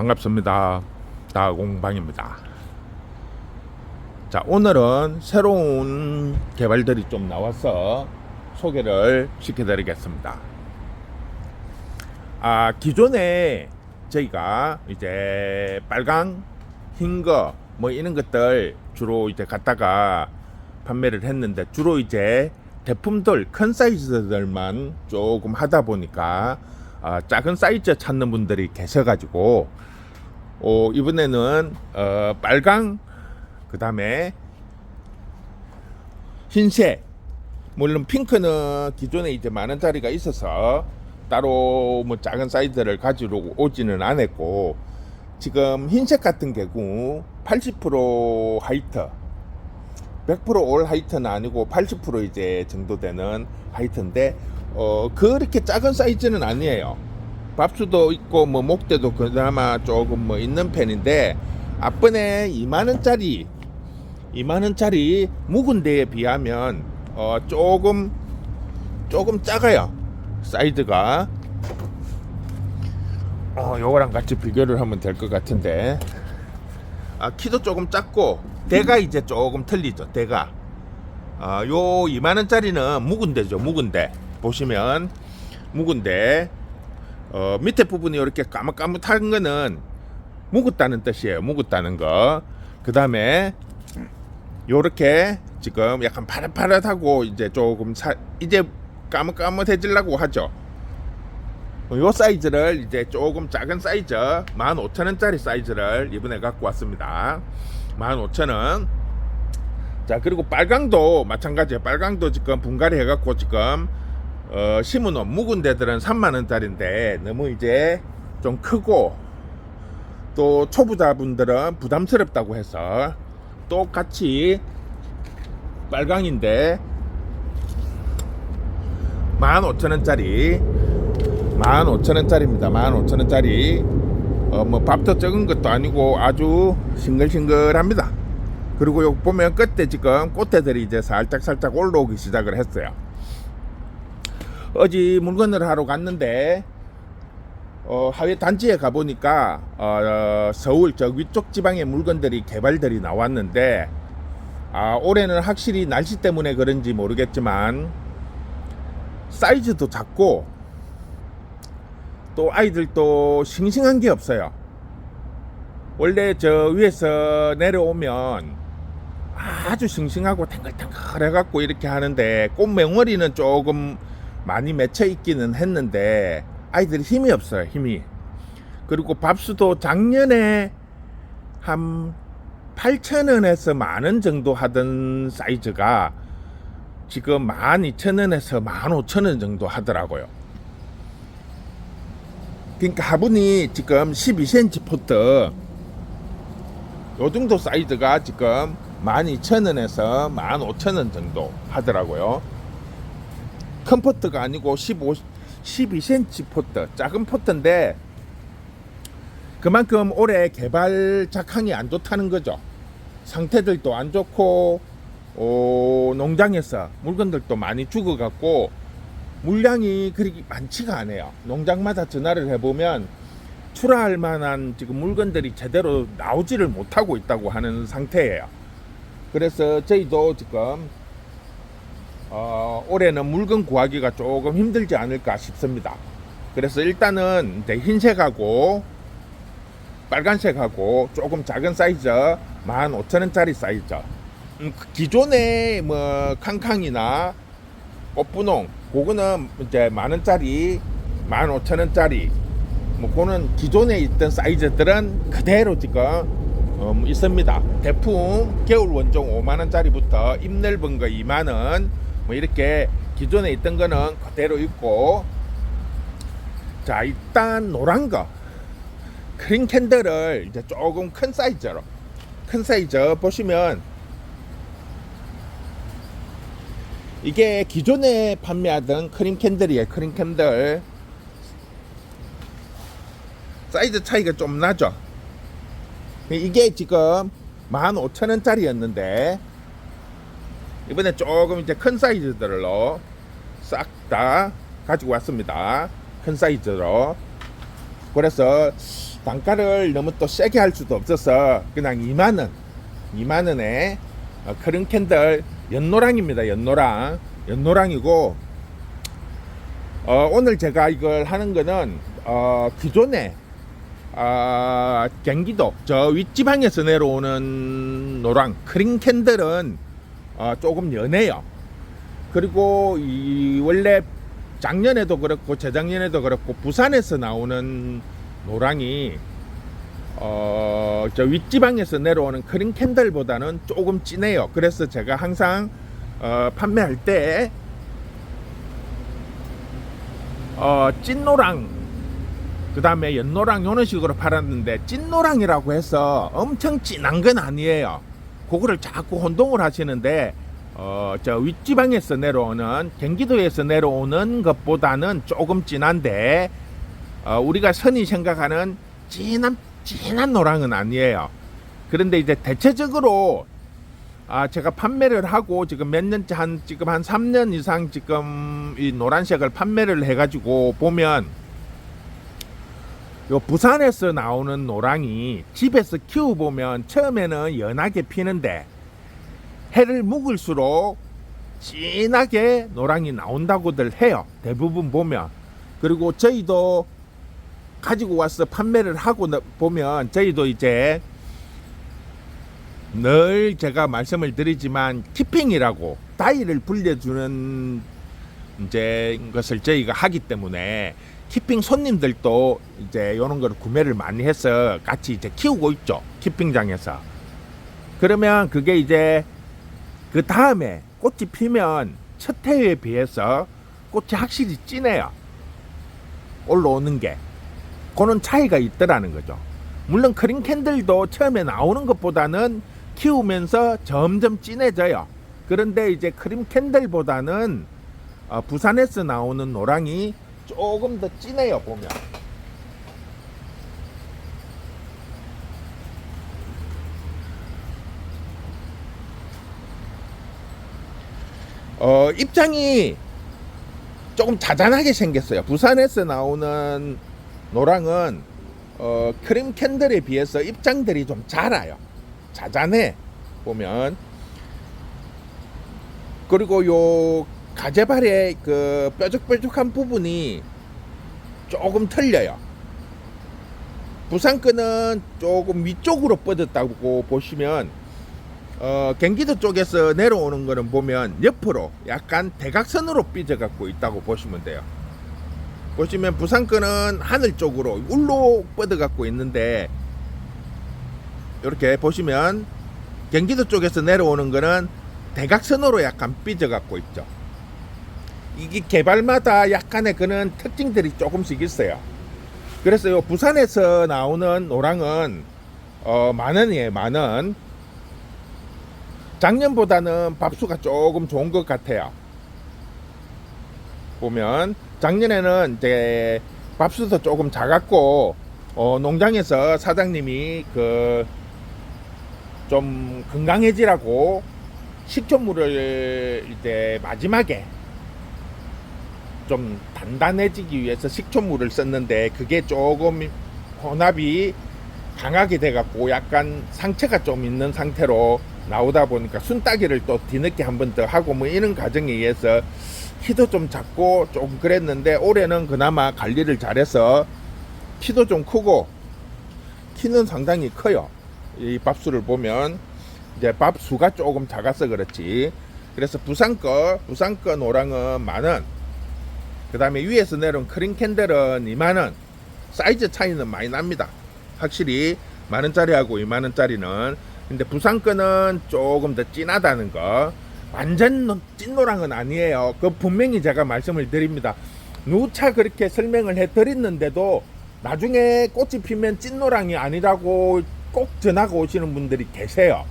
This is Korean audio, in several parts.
반갑습니다. 다공방입니다. 자, 오늘은 새로운 개발들이 좀 나와서 소개를 시켜드리겠습니다. 아, 기존에 저희가 이제 빨강, 흰 거, 뭐 이런 것들 주로 이제 갖다가 판매를 했는데 주로 이제 대품들 큰 사이즈들만 조금 하다 보니까 아, 작은 사이즈 찾는 분들이 계셔가지고 어, 이번에는 어, 빨강 그 다음에 흰색 물론 핑크는 기존에 이제 만 원짜리가 있어서 따로 뭐 작은 사이즈를 가지러 오지는 않았고 지금 흰색 같은 경우 80% 하이트 100%올 하이트는 아니고 80% 이제 정도 되는 하이트인데 어 그렇게 작은 사이즈는 아니에요. 밥수도 있고 뭐 목대도 그나마 조금 뭐 있는 편인데 앞번에 2만 원짜리 2만 원짜리 묵은 데에 비하면 어 조금 조금 작아요. 사이즈가 어 요거랑 같이 비교를 하면 될 것 같은데 아 키도 조금 작고 대가 이제 조금 틀리죠. 대가 아, 요 2만 원짜리는 묵은 데죠. 묵은 데 보시면 묵은 데 어, 밑에 부분이 이렇게 까뭇까뭇한 거는 묵었다는 뜻이에요. 묵었다는 거. 그 다음에 요렇게 지금 약간 파릇파릇하고 이제 조금 사, 이제 까뭇까뭇해지려고 하죠. 어, 요 사이즈를 이제 조금 작은 사이즈 15,000원짜리 사이즈를 이번에 갖고 왔습니다. 15,000원. 자, 그리고 빨강도 마찬가지예요. 빨강도 지금 분갈이 해갖고 지금 어, 심은옷 묵은 데들은 3만원짜리인데 너무 이제 좀 크고 또 초보자분들은 부담스럽다고 해서 똑같이 빨강인데 15,000원짜리 15,000원짜리입니다. 15,000원짜리. 어, 뭐 밥도 적은 것도 아니고 아주 싱글싱글합니다. 그리고 요 보면 끝에 지금 꽃대들이 이제 살짝 살짝 올라오기 시작을 했어요 어제 물건을 하러 갔는데 어, 하회 단지에 가보니까 어, 서울 저 위쪽 지방의 물건들이 개발들이 나왔는데 아, 올해는 확실히 날씨 때문에 그런지 모르겠지만 사이즈도 작고 또 아이들도 싱싱한 게 없어요. 원래 저 위에서 내려오면 아주 싱싱하고 탱글탱글 해갖고 이렇게 하는데 꽃맹어리는 조금 많이 맺혀 있기는 했는데 아이들이 힘이 없어요 힘이. 그리고 밥수도 작년에 한 8,000원에서 만원 정도 하던 사이즈가 지금 12,000원에서 15,000원 정도 하더라고요. 그러니까 화분이 지금 12cm 포트 요 정도 사이즈가 지금 12,000원에서 15,000원 정도 하더라고요 큰 포트가 아니고 15, 12cm 포트 작은 포트인데 그만큼 올해 개발 작황이 안 좋다는 거죠. 상태들도 안 좋고 어, 농장에서 물건들도 많이 죽어갖고 물량이 그리 많지가 않아요. 농장마다 전화를 해보면 출하할 만한 지금 물건들이 제대로 나오지를 못하고 있다고 하는 상태예요. 그래서 저희도 지금 어, 올해는 물건 구하기가 조금 힘들지 않을까 싶습니다. 그래서 일단은 이제 흰색하고 빨간색하고 조금 작은 사이즈 15,000원짜리 사이즈 음, 기존에 뭐 캉캉이나 꽃분홍 그거는 이제 만원짜리 15,000원짜리 뭐 그거는 기존에 있던 사이즈들은 그대로 지금 음, 있습니다. 대풍 겨울 원종 5만원짜리부터 입 넓은 거 2만원 뭐 이렇게 기존에 있던 거는 그대로 있고. 자 일단 노란 거. 크림 캔들을 이제 조금 큰 사이즈로 큰 사이즈 보시면 이게 기존에 판매하던 크림 캔들이에요 크림 캔들. 사이즈 차이가 좀 나죠? 이게 지금 15,000원짜리였는데 이번에 조금 이제 큰 사이즈들로 싹 다 가지고 왔습니다. 큰 사이즈로. 그래서 단가를 너무 또 세게 할 수도 없어서 그냥 2만 원, 2만 원에 어, 크림 캔들 연노랑입니다. 연노랑, 연노랑이고 어, 오늘 제가 이걸 하는 거는 어, 기존에 아, 경기도 저 윗지방에서 내려오는 노랑 크림 캔들은 어, 조금 연해요. 그리고 이 원래 작년에도 그렇고 재작년에도 그렇고 부산에서 나오는 노랑이 어, 저 윗지방에서 내려오는 크림 캔들보다는 조금 진해요. 그래서 제가 항상 어, 판매할 때 어, 찐노랑 그 다음에 연노랑 이런 식으로 팔았는데 찐노랑이라고 해서 엄청 진한 건 아니에요. 그거를 자꾸 혼동을 하시는데 어, 저 윗지방에서 내려오는 경기도에서 내려오는 것보다는 조금 진한데 어, 우리가 선이 생각하는 진한 진한 노랑은 아니에요. 그런데 이제 대체적으로 아 제가 판매를 하고 지금 몇 년째 한 지금 한 3년 이상 지금 이 노란색을 판매를 해가지고 보면 요 부산에서 나오는 노랑이 집에서 키워 보면 처음에는 연하게 피는데 해를 묵을수록 진하게 노랑이 나온다고들 해요. 대부분 보면 그리고 저희도 가지고 와서 판매를 하고 나- 보면 저희도 이제 늘 제가 말씀을 드리지만 키핑이라고 다이를 불려주는 이제 것을 저희가 하기 때문에 키핑 손님들도 이제 이런 걸 구매를 많이 해서 같이 이제 키우고 있죠 키핑장에서. 그러면 그게 이제 그 다음에 꽃이 피면 첫 해에 비해서 꽃이 확실히 진해요. 올라오는 게. 그는 차이가 있더라는 거죠. 물론 크림 캔들도 처음에 나오는 것보다는 키우면서 점점 진해져요. 그런데 이제 크림 캔들보다는 어, 부산에서 나오는 노랑이 조금 더 진해요 보면. 어, 입장이 조금 자잔하게 생겼어요. 부산에서 나오는 노랑은 어, 크림 캔들에 비해서 입장들이 좀 작아요. 자잔해 보면 그리고 요 가재발의 그 뾰족뾰족한 부분이 조금 틀려요. 부산 거는 조금 위쪽으로 뻗었다고 보시면 어, 경기도 쪽에서 내려오는 거는 보면 옆으로 약간 대각선으로 삐져 갖고 있다고 보시면 돼요. 보시면 부산 거는 하늘 쪽으로 울로 뻗어 갖고 있는데 이렇게 보시면 경기도 쪽에서 내려오는 거는 대각선으로 약간 삐져 갖고 있죠. 이게 개발마다 약간의 그런 특징들이 조금씩 있어요. 그래서 요 부산에서 나오는 노랑은 어, 만 원이에요, 만 원. 작년보다는 밥수가 조금 좋은 것 같아요. 보면 작년에는 이제 밥수도 조금 작았고 어, 농장에서 사장님이 그 좀 건강해지라고 식초물을 이제 마지막에 좀 단단해지기 위해서 식초물을 썼는데 그게 조금 혼합이 강하게 돼갖고 약간 상처가 좀 있는 상태로 나오다 보니까 순따기를 또 뒤늦게 한 번 더 하고 뭐 이런 과정에 의해서 키도 좀 작고 조금 그랬는데 올해는 그나마 관리를 잘해서 키도 좀 크고 키는 상당히 커요. 이 밥수를 보면 이제 밥수가 조금 작아서 그렇지. 그래서 부산 거 부산 거 노랑은 만 원. 그 다음에 위에서 내려온 크림 캔들은 2만 원. 사이즈 차이는 많이 납니다. 확실히 만 원짜리하고 2만 원짜리는. 근데 부산 거는 조금 더 진하다는 거. 완전 노- 찐노랑은 아니에요. 그 분명히 제가 말씀을 드립니다. 누차 그렇게 설명을 해 드렸는데도 나중에 꽃이 피면 찐노랑이 아니라고 꼭 전하고 오시는 분들이 계세요.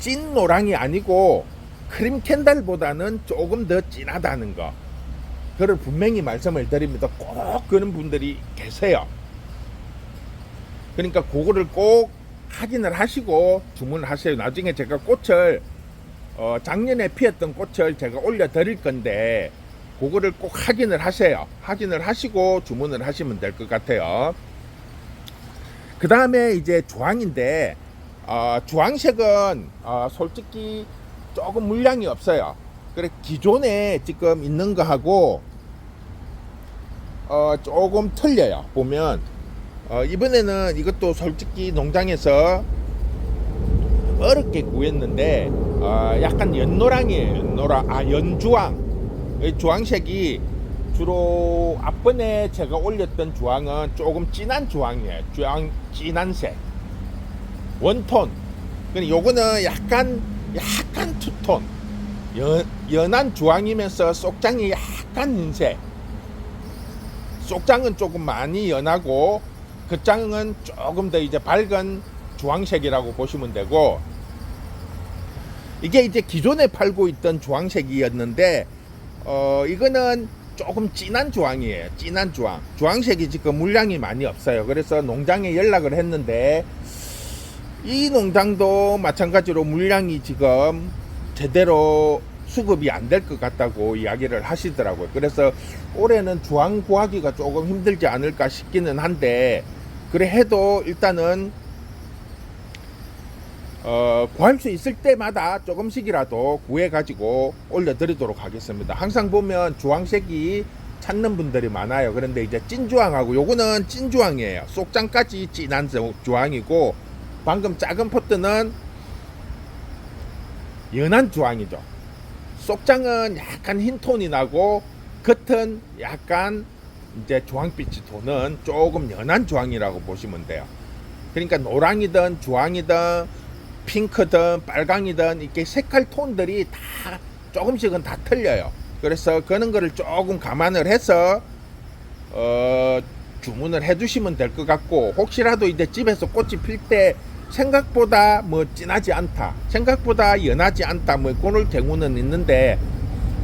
찐노랑이 아니고 크림 캔들보다는 조금 더 진하다는 거. 그걸 분명히 말씀을 드립니다. 꼭 그런 분들이 계세요. 그러니까 그거를 꼭 확인을 하시고 주문을 하세요. 나중에 제가 꽃을 어, 작년에 피었던 꽃을 제가 올려 드릴 건데 그거를 꼭 확인을 하세요. 확인을 하시고 주문을 하시면 될 것 같아요. 그 다음에 이제 주황인데 어, 주황색은 어, 솔직히 조금 물량이 없어요. 그래 기존에 지금 있는 거하고 어, 조금 틀려요. 보면 어, 이번에는 이것도 솔직히 농장에서 어렵게 구했는데 어, 약간 연노랑이에요. 연노랑 아 연주황. 이 주황색이 주로 앞번에 제가 올렸던 주황은 조금 진한 주황이에요. 주황 진한색. 원톤. 근데 요거는 약간 약간 투톤. 연, 연한 주황이면서 속장이 약간 흰색. 속장은 조금 많이 연하고 겉장은 조금 더 이제 밝은 주황색이라고 보시면 되고 이게 이제 기존에 팔고 있던 주황색이었는데 어 이거는 조금 진한 주황이에요. 진한 주황. 주황색이 지금 물량이 많이 없어요. 그래서 농장에 연락을 했는데 이 농장도 마찬가지로 물량이 지금 제대로 수급이 안 될 것 같다고 이야기를 하시더라고요. 그래서 올해는 주황 구하기가 조금 힘들지 않을까 싶기는 한데 그래 해도 일단은 어, 구할 수 있을 때마다 조금씩이라도 구해 가지고 올려드리도록 하겠습니다. 항상 보면 주황색이 찾는 분들이 많아요. 그런데 이제 찐주황하고 요거는 찐주황이에요. 속장까지 진한 주황이고 방금 작은 포트는 연한 주황이죠. 속장은 약간 흰 톤이 나고 겉은 약간 이제 주황빛이 도는 조금 연한 주황이라고 보시면 돼요. 그러니까 노랑이든 주황이든 핑크든 빨강이든 이렇게 색깔 톤들이 다 조금씩은 다 틀려요. 그래서 그런 거를 조금 감안을 해서 어, 주문을 해주시면 될 것 같고 혹시라도 이제 집에서 꽃이 필 때 생각보다 뭐 진하지 않다, 생각보다 연하지 않다, 뭐 그럴 경우는 있는데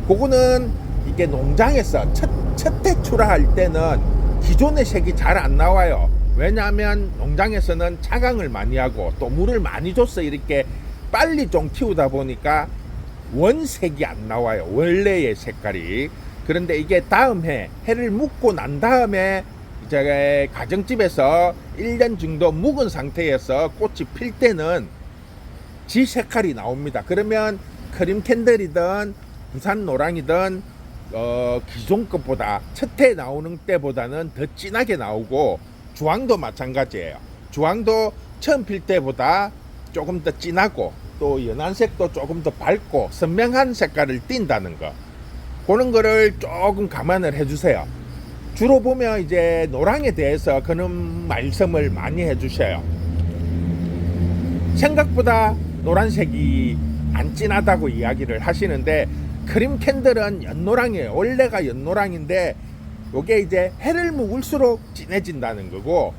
그거는 이게 농장에서 첫, 첫 대출할 때는 기존의 색이 잘 안 나와요. 왜냐하면 농장에서는 차강을 많이 하고 또 물을 많이 줘서 이렇게 빨리 좀 키우다 보니까 원색이 안 나와요. 원래의 색깔이. 그런데 이게 다음 해 해를 묵고 난 다음에 이제 가정집에서 1년 정도 묵은 상태에서 꽃이 필 때는 지 색깔이 나옵니다. 그러면 크림 캔들이든 부산 노랑이든 어, 기존 것보다 첫 해 나오는 때보다는 더 진하게 나오고 주황도 마찬가지예요. 주황도 처음 필 때보다 조금 더 진하고 또 연한색도 조금 더 밝고 선명한 색깔을 띈다는 거. 그런 거를 조금 감안을 해주세요. 주로 보면 이제 노랑에 대해서 그런 말씀을 많이 해주셔요. 생각보다 노란색이 안 진하다고 이야기를 하시는데 크림 캔들은 연노랑이에요. 원래가 연노랑인데 요게 이제 해를 묵을수록 진해진다는 거고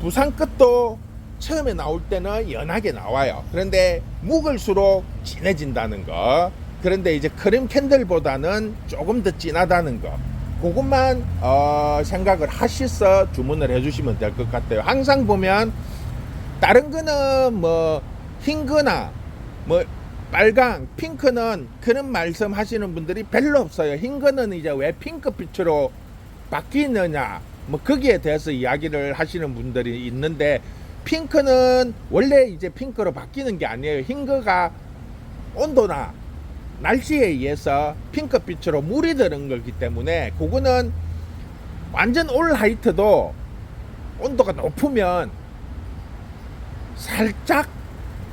부산 끝도 처음에 나올 때는 연하게 나와요. 그런데 묵을수록 진해진다는 거. 그런데 이제 크림 캔들보다는 조금 더 진하다는 거. 그것만 어, 생각을 하셔서 주문을 해주시면 될 것 같아요. 항상 보면 다른 거는 뭐 흰거나 뭐 빨강, 핑크는 그런 말씀 하시는 분들이 별로 없어요. 흰 거는 이제 왜 핑크빛으로 바뀌느냐, 뭐 거기에 대해서 이야기를 하시는 분들이 있는데 핑크는 원래 이제 핑크로 바뀌는 게 아니에요. 흰 거가 온도나 날씨에 의해서 핑크빛으로 물이 드는 거기 때문에 그거는 완전 올 하이트도 온도가 높으면 살짝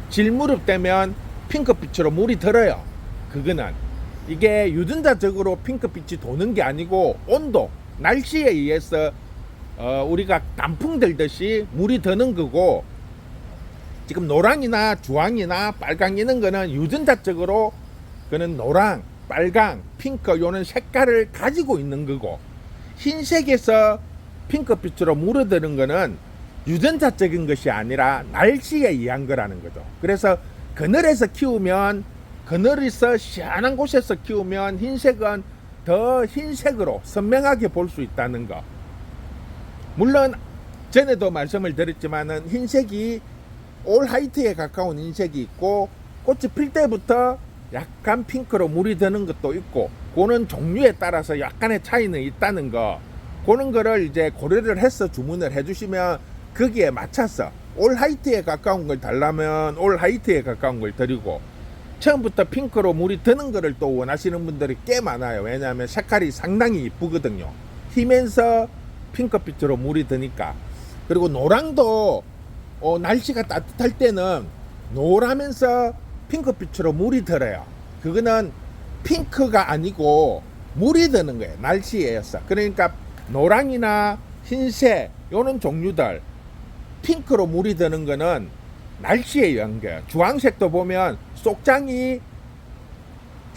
질무렵 되면 핑크빛으로 물이 들어요. 그거는 이게 유전자적으로 핑크빛이 도는 게 아니고 온도, 날씨에 의해서 어, 우리가 단풍 들듯이 물이 드는 거고 지금 노랑이나 주황이나 빨강 이런 거는 유전자적으로 그는 노랑, 빨강, 핑크 요런 색깔을 가지고 있는 거고 흰색에서 핑크빛으로 물어드는 거는 유전자적인 것이 아니라 날씨에 의한 거라는 거죠. 그래서 그늘에서 키우면 그늘에서 시원한 곳에서 키우면 흰색은 더 흰색으로 선명하게 볼 수 있다는 거. 물론 전에도 말씀을 드렸지만은 흰색이 올 하이트에 가까운 흰색이 있고 꽃이 필 때부터 약간 핑크로 물이 드는 것도 있고 그는 종류에 따라서 약간의 차이는 있다는 거 그런 거를 이제 고려를 해서 주문을 해주시면 거기에 맞춰서 올 화이트에 가까운 걸 달라면 올 화이트에 가까운 걸 드리고 처음부터 핑크로 물이 드는 거를 또 원하시는 분들이 꽤 많아요. 왜냐하면 색깔이 상당히 이쁘거든요. 튀면서 핑크빛으로 물이 드니까. 그리고 노랑도 어, 날씨가 따뜻할 때는 노라면서 핑크빛으로 물이 들어요. 그거는 핑크가 아니고 물이 드는 거예요. 날씨에 의해서. 그러니까 노랑이나 흰색 요런 종류들 핑크로 물이 드는 거는 날씨에 거예요. 주황색도 보면 속장이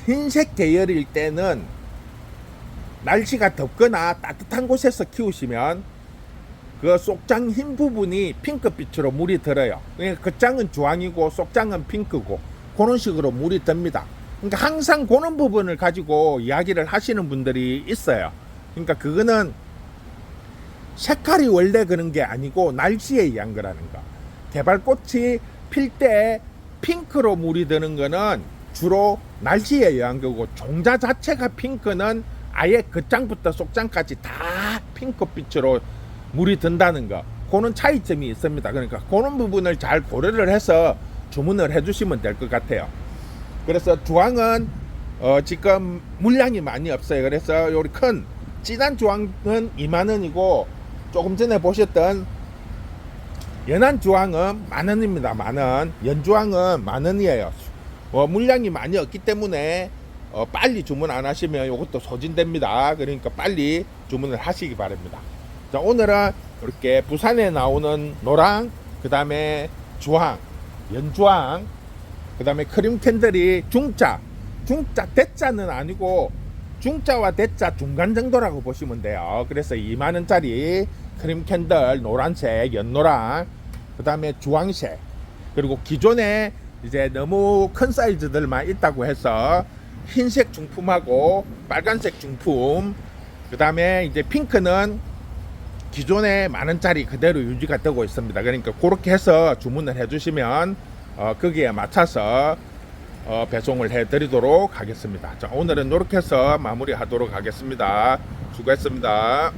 흰색 계열일 때는 날씨가 덥거나 따뜻한 곳에서 키우시면 그 속장 흰 부분이 핑크빛으로 물이 들어요. 그러니까 그 장은 주황이고 속장은 핑크고 그런 식으로 물이 듭니다. 그러니까 항상 그런 부분을 가지고 이야기를 하시는 분들이 있어요. 그러니까 그거는 색깔이 원래 그런 게 아니고 날씨에 의한 거라는 거. 개발꽃이 필 때 핑크로 물이 드는 거는 주로 날씨에 의한 거고 종자 자체가 핑크는 아예 겉장부터 속장까지 다 핑크빛으로 물이 든다는 거. 그는 차이점이 있습니다. 그러니까 그런 부분을 잘 고려를 해서 주문을 해주시면 될 것 같아요. 그래서 주황은 어, 지금 물량이 많이 없어요. 그래서 요리 큰 진한 주황은 2만 원이고 조금 전에 보셨던 연한 주황은 만 원입니다. 만 원. 연주황은 만 원이에요. 어, 물량이 많이 없기 때문에 어, 빨리 주문 안 하시면 이것도 소진됩니다. 그러니까 빨리 주문을 하시기 바랍니다. 자, 오늘은 이렇게 부산에 나오는 노랑, 그 다음에 주황, 연주황, 그 다음에 크림 캔들이 중자, 중자, 대자는 아니고 중자와 대자 중간 정도라고 보시면 돼요. 그래서 2만원짜리 크림 캔들, 노란색, 연노랑, 그 다음에 주황색, 그리고 기존에 이제 너무 큰 사이즈들만 있다고 해서 흰색 중품하고 빨간색 중품, 그 다음에 이제 핑크는 기존에 만 원짜리 그대로 유지가 되고 있습니다. 그러니까 그렇게 해서 주문을 해주시면 어, 거기에 맞춰서 어, 배송을 해드리도록 하겠습니다. 자, 오늘은 이렇게 해서 마무리하도록 하겠습니다. 수고했습니다.